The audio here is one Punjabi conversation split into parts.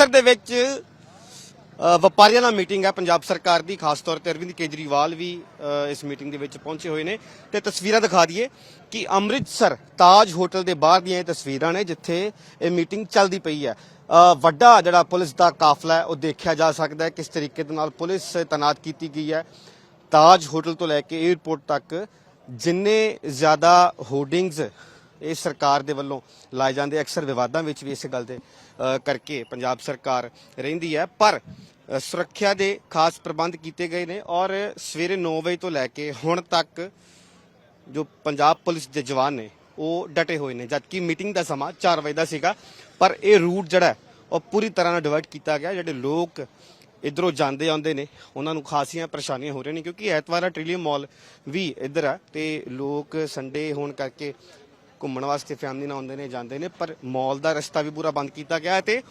ਅੰਮ੍ਰਿਤਸਰ ਦੇ ਵਿੱਚ ਵਪਾਰੀਆਂ ਨਾਲ ਮੀਟਿੰਗ ਹੈ। ਪੰਜਾਬ ਸਰਕਾਰ ਦੀ, ਖਾਸ ਤੌਰ ਤੇ ਅਰਵਿੰਦ ਕੇਜਰੀਵਾਲ ਵੀ ਇਸ ਮੀਟਿੰਗ ਦੇ ਵਿੱਚ ਪਹੁੰਚੇ ਹੋਏ ਨੇ। ਤੇ ਤਸਵੀਰਾਂ ਦਿਖਾ ਦਈਏ ਕਿ ਅੰਮ੍ਰਿਤਸਰ ਤਾਜ ਹੋਟਲ ਦੇ ਬਾਹਰ ਦੀਆਂ ਇਹ ਤਸਵੀਰਾਂ ਨੇ, ਜਿੱਥੇ ਇਹ ਮੀਟਿੰਗ ਚੱਲਦੀ ਪਈ ਹੈ। ਵੱਡਾ ਜਿਹੜਾ ਪੁਲਿਸ ਦਾ ਕਾਫਲਾ ਹੈ, ਉਹ ਦੇਖਿਆ ਜਾ ਸਕਦਾ ਹੈ ਕਿਸ ਤਰੀਕੇ ਦੇ ਨਾਲ ਪੁਲਿਸ ਤਾਇਨਾਤ ਕੀਤੀ ਗਈ ਹੈ। ਤਾਜ ਹੋਟਲ ਤੋਂ ਲੈ ਕੇ 에ਅਰਪੋਰਟ ਤੱਕ ਜਿੰਨੇ ਜ਼ਿਆਦਾ ਹੋਰਡਿੰਗਸ ਇਹ ਸਰਕਾਰ ਦੇ ਵੱਲੋਂ ਲਾਏ ਜਾਂਦੇ ਅਕਸਰ ਵਿਵਾਦਾਂ ਵਿੱਚ ਵੀ ਇਸ ਗੱਲ ਦੇ ਕਰਕੇ ਪੰਜਾਬ ਸਰਕਾਰ ਰਹਿੰਦੀ ਹੈ। ਪਰ ਸੁਰੱਖਿਆ ਦੇ ਖਾਸ ਪ੍ਰਬੰਧ ਕੀਤੇ ਗਏ ਨੇ ਔਰ ਸਵੇਰੇ 9 ਵਜੇ ਤੋਂ ਲੈ ਕੇ ਹੁਣ ਤੱਕ ਜੋ ਪੰਜਾਬ ਪੁਲਿਸ ਦੇ ਜਵਾਨ ਨੇ, ਉਹ ਡਟੇ ਹੋਏ ਨੇ। ਜਦਕਿ ਮੀਟਿੰਗ ਦਾ ਸਮਾਂ 4 ਵਜੇ ਦਾ ਸੀਗਾ, ਪਰ ਇਹ ਰੂਟ ਜਿਹੜਾ ਉਹ ਪੂਰੀ ਤਰ੍ਹਾਂ ਨਾਲ ਡਿਵਰਟ ਕੀਤਾ ਗਿਆ। ਜਿਹੜੇ ਲੋਕ ਇਧਰੋਂ ਜਾਂਦੇ ਆਉਂਦੇ ਨੇ, ਉਹਨਾਂ ਨੂੰ ਖਾਸੀਆਂ ਪਰੇਸ਼ਾਨੀਆਂ ਹੋ ਰਹੀਆਂ ਨੇ, ਕਿਉਂਕਿ ਐਤਵਾਰ ਆ ਟ੍ਰਿਲੀਅਮ ਮਾਲ ਵੀ ਇੱਧਰ ਆ ਤੇ ਲੋਕ ਸੰਡੇ ਹੋਣ ਕਰਕੇ ਘੁੰਮਣ ਵਾਸਤੇ ਫੈਮਿਲੀ ਨਾਲ ਆਉਂਦੇ ਨੇ, ਜਾਂਦੇ ਨੇ, ਪਰ ਮਾਲ ਦਾ ਰਸਤਾ ਵੀ ਪੂਰਾ ਬੰਦ ਕੀਤਾ ਗਿਆ ਹੈ ਤੇ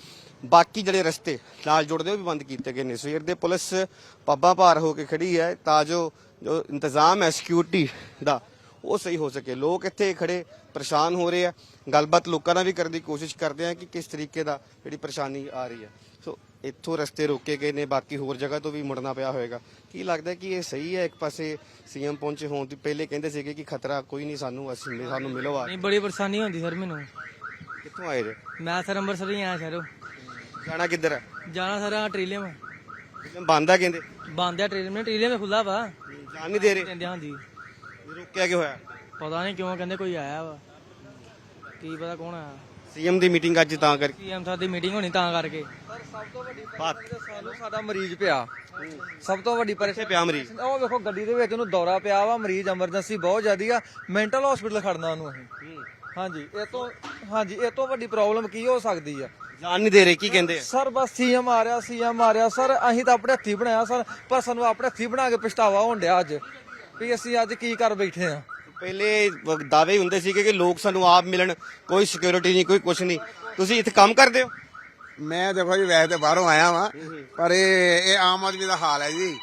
ਬਾਕੀ ਜਿਹੜੇ ਰਸਤੇ ਨਾਲ ਜੁੜਦੇ, ਉਹ ਵੀ ਬੰਦ ਕੀਤੇ ਗਏ ਨੇ। ਸਵੇਰ ਦੇ ਪੁਲਿਸ ਪੱਬਾਂ ਭਾਰ ਹੋ ਕੇ ਖੜੀ ਹੈ ਤਾਂ ਜੋ ਜੋ ਇੰਤਜ਼ਾਮ ਹੈ ਸਿਕਿਉਰਿਟੀ ਦਾ ਉਹ ਸਹੀ ਹੋ ਸਕੇ। ਲੋਕ ਇੱਥੇ ਖੜੇ ਪਰੇਸ਼ਾਨ ਹੋ ਰਹੇ ਆ। ਗੱਲਬਾਤ ਲੋਕਾਂ ਨਾਲ ਵੀ ਕਰਨ ਦੀ ਕੋਸ਼ਿਸ਼ ਕਰਦੇ ਆ ਕਿ ਕਿਸ ਤਰੀਕੇ ਦਾ ਜਿਹੜੀ ਪਰੇਸ਼ਾਨੀ ਆ ਰਹੀ ਹੈ ਸੋ ਇੱਥੋਂ ਰਸਤੇ ਰੋਕੇ ਗਏ ਨੇ ਬਾਕੀ ਹੋਰ ਜਗ੍ਹਾ ਤੋਂ ਵੀ ਮੁੜਨਾ ਪਿਆ ਹੋਵੇਗਾ ਕੀ ਲੱਗਦਾ ਕਿ ਇਹ ਸਹੀ ਹੈ? ਇੱਕ ਪਾਸੇ ਸੀਐਮ ਪਹੁੰਚੇ ਹੋਣ ਤੋਂ ਪਹਿਲੇ ਕਹਿੰਦੇ ਸੀਗੇ ਕਿ ਖਤਰਾ ਕੋਈ ਨਹੀਂ ਸਾਨੂੰ ਅਸੀਂ ਸਾਨੂੰ ਮਿਲੋ ਆ ਨਹੀਂ ਬੜੀ ਪਰੇਸ਼ਾਨੀ ਹੁੰਦੀ ਸਰ ਮੈਨੂੰ। ਕਿੱਥੋਂ ਆਏ ਜੇ? ਮੈਂ ਸਰ ਅੰਮ੍ਰਿਤਸਰ ਹੀ ਆਇਆ ਸ਼ਹਿਰੋਂ ਜਾਣਾ ਕਿੱਧਰ ਹੈ ਜਾਣਾ ਸਰ ਆ ਟ੍ਰਿਲੀਅਮ ਬੰਦਾ ਕਹਿੰਦੇ। ਬੰਦ ਆ ਟ੍ਰਿਲੀਅਮ ਨੇ ਟ੍ਰਿਲੀਅਮ ਖੁੱਲਾ ਵਾ। ਜਾਣ ਨਹੀਂ ਦੇ ਰਹੇ। ਕਹਿੰਦੇ ਹਾਂਜੀ ਰੋਕਿਆ ਕਿ ਹੋਇਆ? ਪਤਾ ਨਹੀਂ ਕਿਉਂ ਕਹਿੰਦੇ ਕੋਈ ਆਇਆ ਵਾ। ਕੀ ਪਤਾ ਕੌਣ ਆਇਆ। ਸੀਐਮ ਦੀ ਮੀਟਿੰਗ ਅੱਜ ਤਾਂ ਕਰਕੇ ਸੀਐਮ ਸਾਹਿਬ ਦੀ ਮੀਟਿੰਗ ਹੋਣੀ ਤਾਂ ਕਰਕੇ। ਬਾਤ। ਸਾਨੂੰ ਸਾਡਾ ਮਰੀਜ਼ ਪਿਆ। ਸਭ ਤੋਂ ਵੱਡੀ ਪਰੇਸ਼ਾਨੀ ਪਿਆ ਮਰੀਜ਼? ਉਹ ਵੇਖੋ ਗੱਡੀ ਦੇ ਵਿੱਚ ਉਹਨੂੰ ਦੌਰਾ ਪਿਆ ਵਾ ਮਰੀਜ਼ ਐਮਰਜੈਂਸੀ ਬਹੁਤ ਜ਼ਿਆਦੀ ਆ। ਮੈਂਟਲ ਹਸਪੀਟਲ ਖੜਨਾ ਉਹਨੂੰ ਅਸੀਂ। ਹਾਂਜੀ ਇਹ ਤੋਂ ਹਾਂਜੀ ਇਹ ਤੋਂ ਵੱਡੀ ਪ੍ਰੋਬਲਮ ਕੀ ਹੋ ਸਕਦੀ ਆ? ਜਾਣ ਨਹੀਂ ਦੇ ਰਹੇ ਕੀ ਕਹਿੰਦੇ ਸਰ ਬਸ ਸੀਐਮ ਆ ਰਿਹਾ ਸੀਐਮ ਆ ਰਿਹਾ। ਸਰ ਅਸੀਂ ਤਾਂ ਆਪਣੇ ਹੱਥੀ ਬਣਾਇਆ ਸਰ ਪਰ ਸਾਨੂੰ ਆਪਣੇ ਹੱਥੀ ਬਣਾ ਕੇ ਪਛਤਾਵਾ ਹੋਣ ਡਿਆ ਅੱਜ। ਵੀ ਅਸੀਂ ਅੱਜ ਕੀ ਕਰ ਬੈਠੇ ਆ ਪਹਿਲੇ ਦਾਅਵੇ ਹੁੰਦੇ ਸੀਗੇ ਕਿ ਲੋਕ ਸਾਨੂੰ ਆਪ ਮਿਲਣ ਕੋਈ ਸਿਕਿਉਰਿਟੀ ਨਹੀਂ ਕੋਈ ਕੁਝ ਨਹੀਂ। ਤੁਸੀਂ ਇੱਥੇ ਕੰਮ ਕਰਦੇ ਹੋ? ਮੈਂ ਦੇਖੋ ਜੀ ਵੈਸੇ ਤੇ ਬਾਹਰੋਂ ਆਇਆ ਵਾਂ ਪਰ ਇਹ ਇਹ ਆਮ ਆਦਮੀ ਦਾ ਹਾਲ ਹੈ ਜੀ।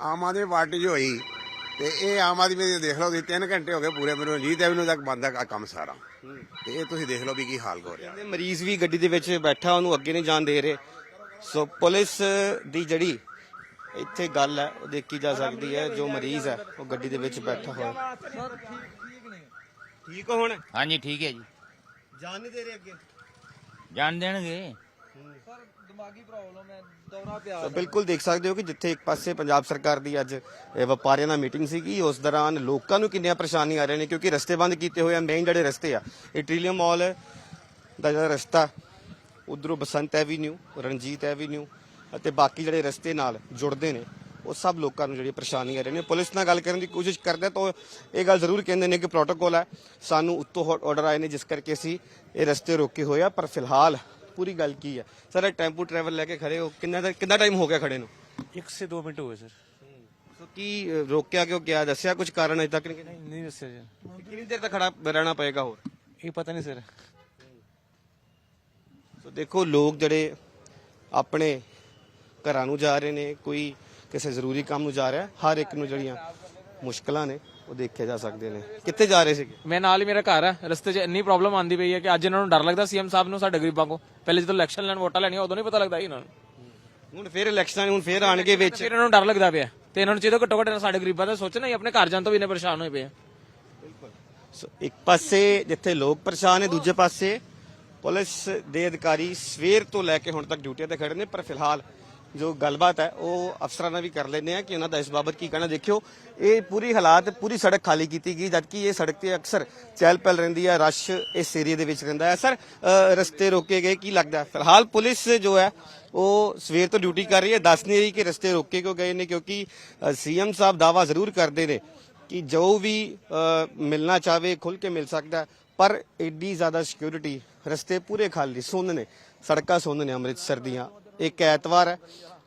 ਆਮ ਆਦਮੀ ਪਾਰਟੀ ਜੋ ਹੋਈ ਤੇ ਇਹ ਆਮ ਆਦਮੀ ਦੇ ਦੇਖ ਲਓ ਤੁਸੀਂ 3 ਘੰਟੇ ਹੋ ਗਏ ਪੂਰੇ ਮੈਨੂੰ ਜੀ ਤੇ ਤੱਕ ਬੰਦ ਆ ਕੰਮ ਸਾਰਾ। ਤੇ ਇਹ ਤੁਸੀਂ ਦੇਖ ਲਓ ਵੀ ਕੀ ਹਾਲ ਹੋ ਰਿਹਾ ਮਰੀਜ਼ ਵੀ ਗੱਡੀ ਦੇ ਵਿੱਚ ਬੈਠਾ ਉਹਨੂੰ ਅੱਗੇ ਨਹੀਂ ਜਾਣ ਦੇ ਰਹੇ। ਸੋ ਪੁਲਿਸ ਦੀ ਜਿਹੜੀ ਇੱਥੇ ਗੱਲ ਹੈ ਉਹ ਦੇਖੀ ਜਾ ਸਕਦੀ ਹੈ ਜੋ ਮਰੀਜ਼ ਹੈ ਉਹ ਗੱਡੀ ਦੇ ਵਿੱਚ ਬੈਠਾ ਹੋਇਆ। ਠੀਕ ਹੋ ਹੁਣ? ਹਾਂਜੀ ਠੀਕ ਹੈ ਜੀ। ਜਾਣ ਨਹੀਂ ਦੇ ਰਹੇ ਅੱਗੇ? ਜਾਣ ਦੇਣਗੇ। ਸਰ ਦਿਮਾਗੀ ਪ੍ਰੋਬਲਮ ਹੈ ਦੌਰਾ ਪਿਆ ਤਾਂ ਬਿਲਕੁਲ ਦੇਖ ਸਕਦੇ ਹੋ ਕਿ ਜਿੱਥੇ ਇੱਕ ਪਾਸੇ ਪੰਜਾਬ ਸਰਕਾਰ ਦੀ ਅੱਜ ਇਹ ਵਪਾਰੀਆਂ ਨਾਲ ਮੀਟਿੰਗ ਸੀਗੀ ਉਸ ਦੌਰਾਨ ਲੋਕਾਂ ਨੂੰ ਕਿੰਨੀਆਂ ਪਰੇਸ਼ਾਨੀਆਂ ਆ ਰਹੀਆਂ ਨੇ ਕਿਉਂਕਿ ਰਸਤੇ ਬੰਦ ਕੀਤੇ ਹੋਏ ਆ ਮੇਨ ਜਿਹੜੇ ਰਸਤੇ ਆ ਇਹ ਟ੍ਰਿਲੀਅਮ ਮਾਲ ਦਾ ਜਿਹੜਾ ਰਸਤਾ ਉਧਰੋਂ ਬਸੰਤ ਐਵੀਨਿਊ ਰਣਜੀਤ ਐਵੀਨਿਊ ਅਤੇ ਬਾਕੀ ਜਿਹੜੇ ਰਸਤੇ ਨਾਲ ਜੁੜਦੇ ਨੇ ਉਹ ਸਭ ਲੋਕਾਂ ਨੂੰ ਜਿਹੜੀ ਪਰੇਸ਼ਾਨੀ ਆ ਰਹੀ ਨੇ। ਪੁਲਿਸ ਨਾਲ ਗੱਲ ਕਰਨ ਦੀ ਕੋਸ਼ਿਸ਼ ਕਰਦੇ ਤਾਂ ਇਹ ਗੱਲ ਜ਼ਰੂਰ ਕਹਿੰਦੇ ਨੇ ਕਿ ਪ੍ਰੋਟੋਕੋਲ ਹੈ। ਸਾਨੂੰ ਉੱਤੋਂ ਆਰਡਰ ਆਏ ਨੇ ਜਿਸ ਕਰਕੇ ਅਸੀਂ ਇਹ ਰਸਤੇ ਰੋਕੇ ਹੋਏ ਆ ਪਰ ਫਿਲਹਾਲ ਪੂਰੀ ਗੱਲ ਕੀ ਹੈ ਸਰ ਇਹ ਟੈਂਪੂ ਟਰੈਵਲ ਲੈ ਕੇ ਖੜੇ ਹੋ ਕਿੰਨਾ ਦਾ- ਕਿੰਨਾ ਟਾਈਮ ਹੋ ਗਿਆ ਖੜੇ ਨੂੰ? ਇੱਕ ਸੇ 2 ਮਿੰਟ ਹੋਏ ਸਰ। ਸੋ ਕੀ ਰੋਕਿਆ ਕਿਉਂ ਗਿਆ? ਦੱਸਿਆ ਕੁਝ ਕਾਰਨ ਅਜੇ ਤੱਕ ਨਹੀਂ ਨਹੀਂ ਦੱਸਿਆ ਜੀ। ਕਿੰਨੀ ਦੇਰ ਤੱਕ ਖੜਾ ਰਹਿਣਾ ਪਏਗਾ ਹੋਰ? ਇਹ ਪਤਾ ਨਹੀਂ ਸਰ। ਸੋ ਦੇਖੋ ਲੋਕ ਜਿਹੜੇ ਆਪਣੇ ਘਰਾਂ ਨੂੰ ਜਾ ਰਹੇ ਨੇ ਕੋਈ ਕਿਸੇ ਜ਼ਰੂਰੀ ਕੰਮ ਨੂੰ ਜਾ ਰਿਹਾ ਹਰ ਇੱਕ ਨੂੰ ਜਿਹੜੀਆਂ ਮੁਸ਼ਕਲਾਂ ਨੇ ਉਹ ਦੇਖੇ ਜਾ ਸਕਦੇ ਨੇ। ਕਿੱਥੇ ਜਾ ਰਹੇ ਸੀਗੇ? ਮੈਂ ਨਾਲ ਹੀ ਮੇਰਾ ਘਰ ਹੈ ਰਸਤੇ 'ਚ ਇੰਨੀ ਪ੍ਰੋਬਲਮ ਆਂਦੀ ਪਈ ਹੈ ਕਿ ਅੱਜ ਇਹਨਾਂ ਨੂੰ ਡਰ ਲੱਗਦਾ ਸੀਐਮ ਸਾਹਿਬ ਨੂੰ ਸਾਡੇ ਗਰੀਬਾਂ ਕੋ। ਪਹਿਲੇ ਜਦੋਂ ਇਲੈਕਸ਼ਨ ਲੈਣ ਵੋਟਾਂ ਲੈਣੀਆਂ ਉਦੋਂ ਨਹੀਂ ਪਤਾ ਲੱਗਦਾ ਸੀ ਇਹਨਾਂ ਨੂੰ। ਹੁਣ ਫੇਰ ਇਲੈਕਸ਼ਨਾਂ ਨੇ ਹੁਣ ਫੇਰ ਆਣਗੇ ਵਿੱਚ। ਫਿਰ ਇਹਨਾਂ ਨੂੰ ਡਰ ਲੱਗਦਾ ਪਿਆ। ਤੇ ਇਹਨਾਂ ਨੂੰ ਚਾਹੀਦਾ ਘੱਟੋ ਘੱਟ ਸਾਡੇ ਗਰੀਬਾਂ ਦਾ ਸੋਚਣਾ ਹੀ ਆਪਣੇ ਘਰ ਜਾਣ ਤੋਂ ਵੀ ਇੰਨੇ ਪਰੇਸ਼ਾਨ ਹੋਏ ਪਏ ਆ। ਸੋ ਇੱਕ ਪਾਸੇ ਜਿੱਥੇ ਲੋਕ ਪਰੇਸ਼ਾਨ ਨੇ ਦੂਜੇ ਪਾਸੇ ਪੁਲਿਸ ਦੇ ਅਧਿਕਾਰੀ ਸਵੇਰ ਤੋਂ ਲੈ ਕੇ ਹੁਣ ਤੱਕ ਡਿਊਟੀਆਂ ਤੇ ਖੜੇ ਨੇ ਪਰ ਫਿਲਹਾਲ ਜੋ ਗੱਲਬਾਤ ਹੈ, ਉਹ ਅਫਸਰਾਂ ਨਾਲ ਵੀ ਕਰ ਲੈਂਦੇ ਆ ਕਿ ਉਹਨਾਂ ਦਾ ਇਸ ਬਾਬਤ ਕੀ ਕਹਿਣਾ। ਦੇਖਿਓ, ਇਹ ਪੂਰੀ ਹਾਲਾਤ, ਪੂਰੀ ਸੜਕ ਖਾਲੀ ਕੀਤੀ ਗਈ, ਜਦਕਿ ਇਹ ਸੜਕ ਤੇ ਅਕਸਰ ਚਹਿਲ ਪਹਿਲ ਰਹਿੰਦੀ ਹੈ, ਰਸ਼ ਇਸ ਏਰੀਆ ਦੇ ਵਿੱਚ ਰਹਿੰਦਾ ਹੈ। ਸਰ ਰਸਤੇ ਰੋਕੇ ਗਏ, ਕੀ ਲੱਗਦਾ ਫਿਲਹਾਲ ਪੁਲਿਸ ਜੋ ਹੈ, ਉਹ ਸਵੇਰ ਤੋਂ ਡਿਊਟੀ ਕਰ ਰਹੀ ਹੈ। ਦੱਸ ਨਹੀਂ ਰਹੀ ਕਿ ਰਸਤੇ ਰੋਕੇ ਕਿਉਂ ਗਏ ਨੇ, ਕਿਉਂਕਿ ਸੀਐਮ ਸਾਹਿਬ ਦਾਵਾ ਜ਼ਰੂਰ ਕਰਦੇ ਨੇ ਕਿ ਜੋ ਵੀ ਮਿਲਣਾ ਚਾਹਵੇ ਖੁੱਲ ਕੇ ਮਿਲ ਸਕਦਾ ਪਰ ਐਡੀ ਜ਼ਿਆਦਾ ਸਿਕਿਉਰਿਟੀ ਰਸਤੇ ਪੂਰੇ ਖਾਲੀ, ਸੁੰਨ ਨੇ, ਸੜਕਾਂ ਸੁੰਨ ਨੇ ਅੰਮ੍ਰਿਤਸਰ ਦੀਆਂ। ਇੱਕ ਐਤਵਾਰ ਹੈ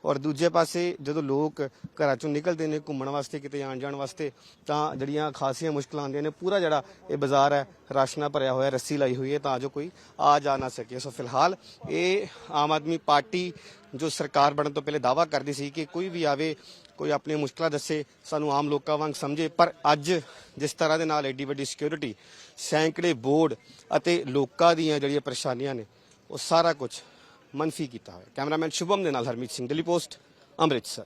ਔਰ ਦੂਜੇ ਪਾਸੇ ਜਦੋਂ ਲੋਕ ਘਰਾਂ ਚੋਂ ਨਿਕਲਦੇ ਨੇ ਘੁੰਮਣ ਵਾਸਤੇ, ਕਿਤੇ ਆਉਣ ਜਾਣ ਵਾਸਤੇ, ਤਾਂ ਜਿਹੜੀਆਂ ਖਾਸੀਆਂ ਮੁਸ਼ਕਲਾਂ ਆਉਂਦੀਆਂ ਨੇ, ਪੂਰਾ ਜਿਹੜਾ ਇਹ ਬਾਜ਼ਾਰ ਹੈ, ਰਾਸ਼ਨਾ ਭਰਿਆ ਹੋਇਆ, ਰੱਸੀ ਲਾਈ ਹੋਈ ਹੈ, ਤਾਂ ਜੋ ਕੋਈ ਆ ਜਾ ਨਾ ਸਕੇ। ਸੋ ਫਿਲਹਾਲ ਇਹ ਆਮ ਆਦਮੀ ਪਾਰਟੀ ਜੋ ਸਰਕਾਰ ਬਣਨ ਤੋਂ ਪਹਿਲੇ ਦਾਵਾ ਕਰਦੀ ਸੀ ਕਿ ਕੋਈ ਵੀ ਆਵੇ, ਕੋਈ ਆਪਣੀਆਂ ਮੁਸ਼ਕਲਾਂ ਦੱਸੇ, ਸਾਨੂੰ ਆਮ ਲੋਕਾਂ ਵਾਂਗ ਸਮਝੇ, ਪਰ ਅੱਜ ਜਿਸ ਤਰ੍ਹਾਂ ਦੇ ਨਾਲ ਐਡੀ ਵੱਡੀ ਸਿਕਿਉਰਿਟੀ ਸੈਂਕੜੇ ਬੋਰਡ ਅਤੇ ਲੋਕਾਂ ਦੀਆਂ ਜਿਹੜੀਆਂ ਪਰੇਸ਼ਾਨੀਆਂ ਨੇ, ਉਹ ਸਾਰਾ ਕੁਝ ਮਨਫੀ ਕੀਤਾ ਹੋਇਆ। ਕੈਮਰਾਮੈਨ ਸ਼ੁਭਮ ਦੇ ਨਾਲ ਹਰਮੀਤ ਸਿੰਘ ਦਿੱਲੀ ਪੋਸਟ ਅੰਮ੍ਰਿਤਸਰ।